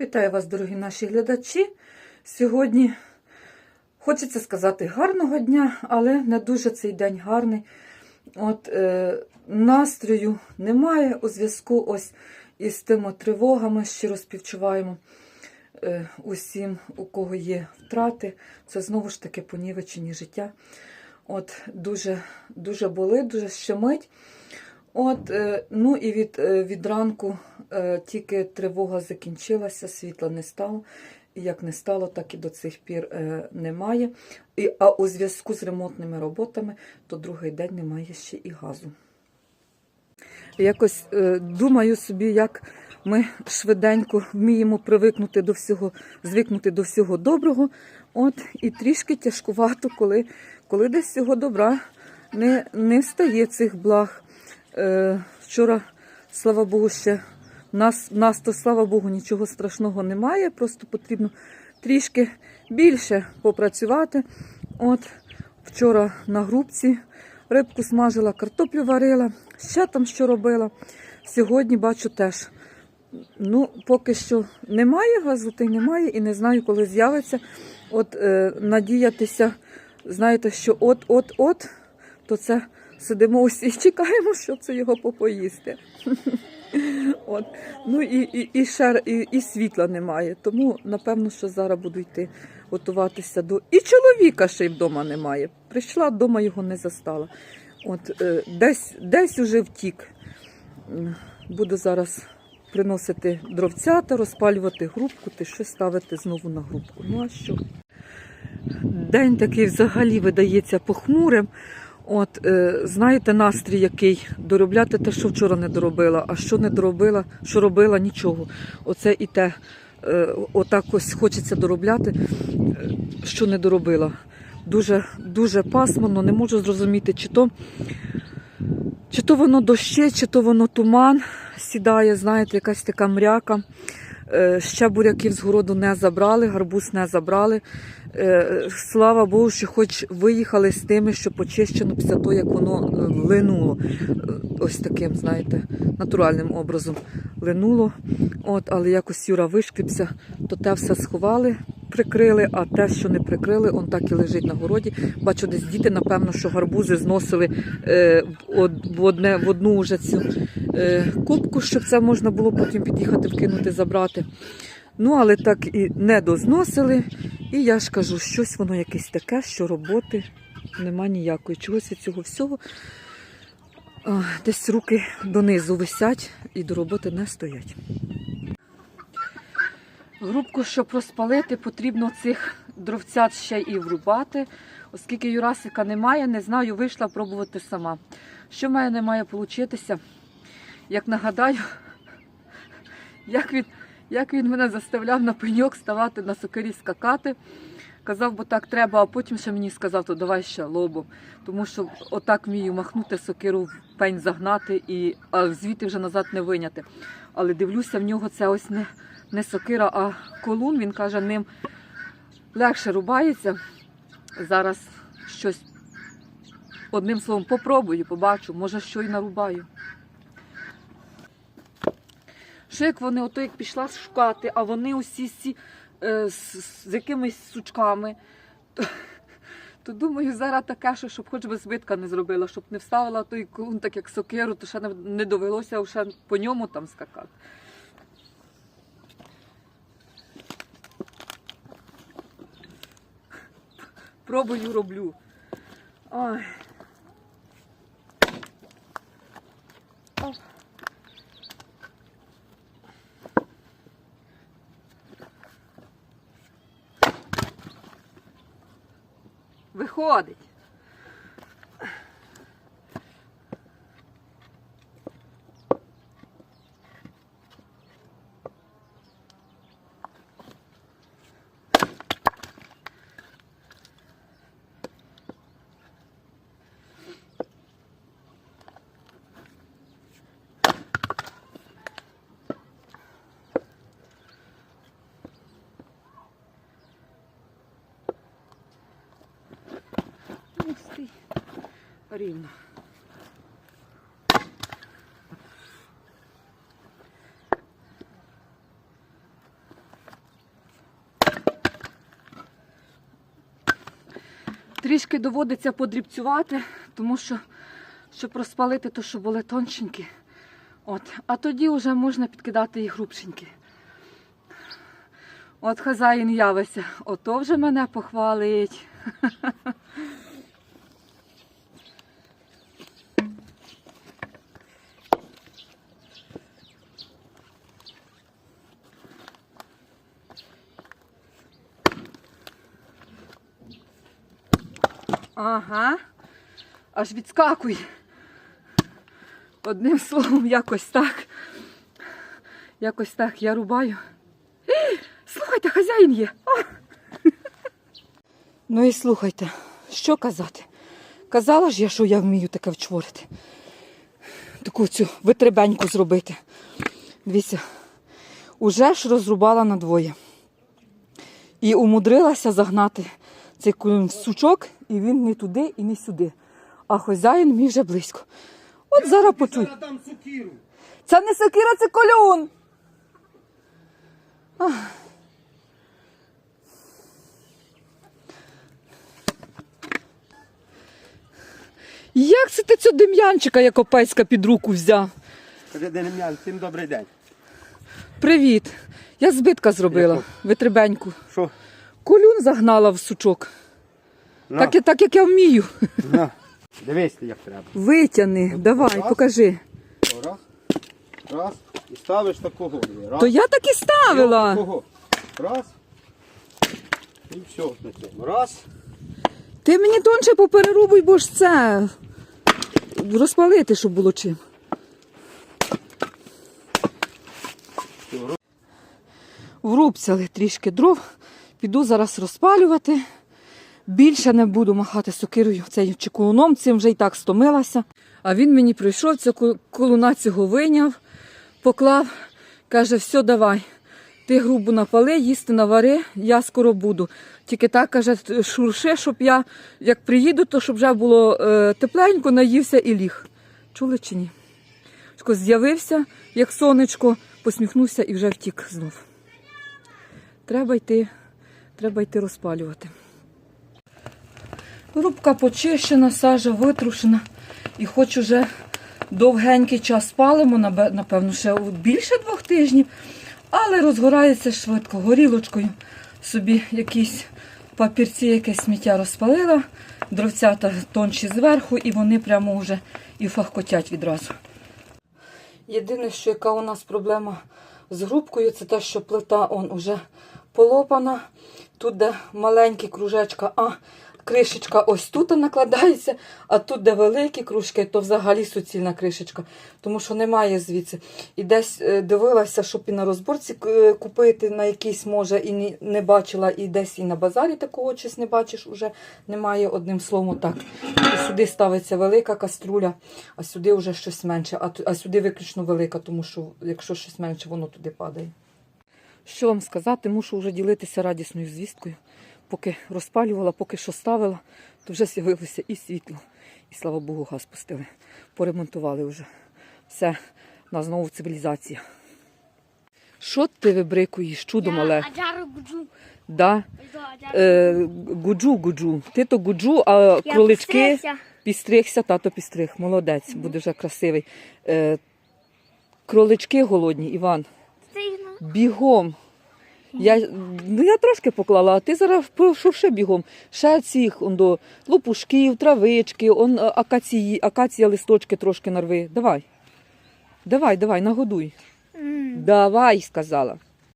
Вітаю вас, дорогі наші глядачі. Сьогодні хочеться сказати гарного дня, але не дуже цей день гарний. От е, настрою немає у зв'язку ось із тими тривогами, щиро співчуваємо е, усім, у кого є втрати. Це знову ж таки понівечені життя. От дуже, дуже болить, дуже щемить. От, е, ну і від, е, від ранку е, тільки тривога закінчилася, світла не стало. І як не стало, так і до цих пір немає. І, а у зв'язку з ремонтними роботами, то другий день немає ще і газу. Якось думаю собі, як ми швиденько вміємо привикнути до всього, звикнути до всього доброго. От, і трішки тяжкувато, коли, коли десь цього добра не, не встає цих благ. Е, вчора, слава Богу, ще нас, нас то, слава Богу, нічого страшного немає. Просто потрібно трішки більше попрацювати. От вчора на грубці рибку смажила, картоплю варила, ще там що робила. Сьогодні бачу теж. Ну, поки що немає газу, та немає, і не знаю, коли з'явиться. От е, надіятися, знаєте, що от-от-от, то це сидимо усі і чекаємо, щоб це його попоїсти. От. Ну і, і, і, ще, і, і світла немає. Тому, напевно, що зараз буду йти готуватися до. І чоловіка ще й вдома немає. Прийшла вдома, його не застала. От, е, десь, десь уже втік. Буду зараз приносити дровцята, розпалювати грубку, ти щось ставити знову на грубку. Ну а що? День такий взагалі видається похмурим. От, е, знаєте, настрій який доробляти те, що вчора не доробила, а що не доробила, що робила, нічого. Оце і те, е, отак ось хочеться доробляти, е, що не доробила. Дуже, дуже пасмурно, не можу зрозуміти, чи то, чи то воно дощить, чи то воно туман сідає, знаєте, якась така мряка. Ще буряків з городу не забрали, гарбуз не забрали. Е, Слава Богу, що хоч виїхали з тими, що почищено після того, як воно е, линуло. Е, Ось таким, знаєте, натуральним образом линуло. От, але якось Юра вишкріпся, то те все сховали, прикрили, а те, що не прикрили, он так і лежить на городі. Бачу, десь діти, напевно, що гарбузи зносили е, в, од- в, одне, в одну вже цю е, кубку, щоб це можна було потім під'їхати, вкинути, забрати. Ну, але так і не дозносили. І я ж кажу, щось воно якесь таке, що роботи нема ніякої. Чогось від цього всього десь руки донизу висять і до роботи не стоять. Грубку, щоб розпалити, потрібно цих дровцят ще і врубати. Оскільки Юрасика немає, не знаю, вийшла пробувати сама. Що в мене має получитися? Як нагадаю, як він, як він мене заставляв на пеньок ставати на сокирі скакати. Казав, бо так треба, а потім ще мені сказав, то давай ще лобом. Тому що отак вмію махнути сокиру в пень загнати і а звідти вже назад не виняти. Але дивлюся, в нього це ось не, не сокира, а колун. Він каже, ним легше рубається. Зараз щось одним словом попробую, побачу, може, що й нарубаю. Що як вони, ото як пішла шукати, а вони усі сі, е, з, з якимись сучками, то, то думаю, зараз таке, що щоб хоч би збитка не зробила, щоб не вставила той колун, так як сокиру, то ще не, не довелося вже по ньому там скакати. Пробую роблю. Ой. Виходить. рівно. Трішки доводиться подрібцювати, тому що, щоб розпалити то, що були тоншенькі. От. А тоді вже можна підкидати їх грубшенькі. От хазаїн явиться. Ото вже мене похвалить. Ага. Аж відскакуй. Одним словом, якось так. Якось так я рубаю. Слухайте, хазяїн є. А! Ну і слухайте, що казати? Казала ж я, що я вмію таке вчворити. Таку цю витребеньку зробити. Дивіться, уже ж розрубала надвоє. І умудрилася загнати цей сучок, і він не туди і не сюди. А хазяїн мій вже близько. От зараз почуй. Це не сокира, це кольон. Ах. Як це ти цього дем'янчика Якопецька під руку взяв? Денем'ян, всім добрий день. Привіт. Я збитка зробила, витребеньку. Що? Колюн загнала в сучок. На, Так, так як я вмію. на. Дивись, як треба. Витягни, давай, раз. покажи. Раз, раз, і ставиш такого. Раз, То я так і ставила. такого. Раз. І все. Раз. Ти мені тонше поперерубуй, бо ж це розпалити, щоб було чим. Врубцяли трішки дров, піду зараз розпалювати. Більше не буду махати сокирою цим чекулуном, цим вже і так стомилася. А він мені прийшов, цю колуна цього виняв, поклав, каже, все, давай. Ти грубу напали, їсти навари, я скоро буду. Тільки так каже, шурши, щоб я як приїду, то щоб вже було е, тепленько, наївся і ліг. Чули чи ні? З'явився, як сонечко, посміхнувся і вже втік знов. Треба йти, треба йти розпалювати. Рубка почищена, сажа витрушена. І хоч уже довгенький час палимо, напевно, ще більше двох тижнів, але розгорається швидко горілочкою. Собі якісь папірці, якесь сміття розпалила, дровцята тонші зверху, і вони прямо вже і фахкотять відразу. Єдине, що яка у нас проблема з грубкою, це те, що плита уже полопана. Тут, де маленькі кружечка, а кришечка ось тут накладається, а тут, де великі кружки, то взагалі суцільна кришечка, тому що немає звідси. І десь е, дивилася, щоб і на розборці е, купити на якийсь, може, і не бачила, і десь і на базарі такого щось не бачиш, уже немає одним словом так. І сюди ставиться велика каструля, а сюди вже щось менше, а, а сюди виключно велика, тому що якщо щось менше, воно туди падає. Що вам сказати, мушу вже ділитися радісною звісткою. Поки розпалювала, поки що ставила, то вже з'явилося і світло. І слава Богу, газ пустили. Поремонтували вже. Все, у нас знову цивілізація. Що ти вибрикуєш, чудо мале? Аджару гуджу. Да? Е, гуджу, гуджу. Ти то гуджу, а Я кролички підстригся, тато підстриг. Молодець, буде вже красивий. Е, кролички голодні, Іван. Бігом. Я, ну, я трошки поклала, а ти зараз прошурши бігом. Ще цих он, до лопушків, травички, он, акації, акація листочки трошки нарви. Давай. Давай, давай, нагодуй. Mm. Давай, сказала.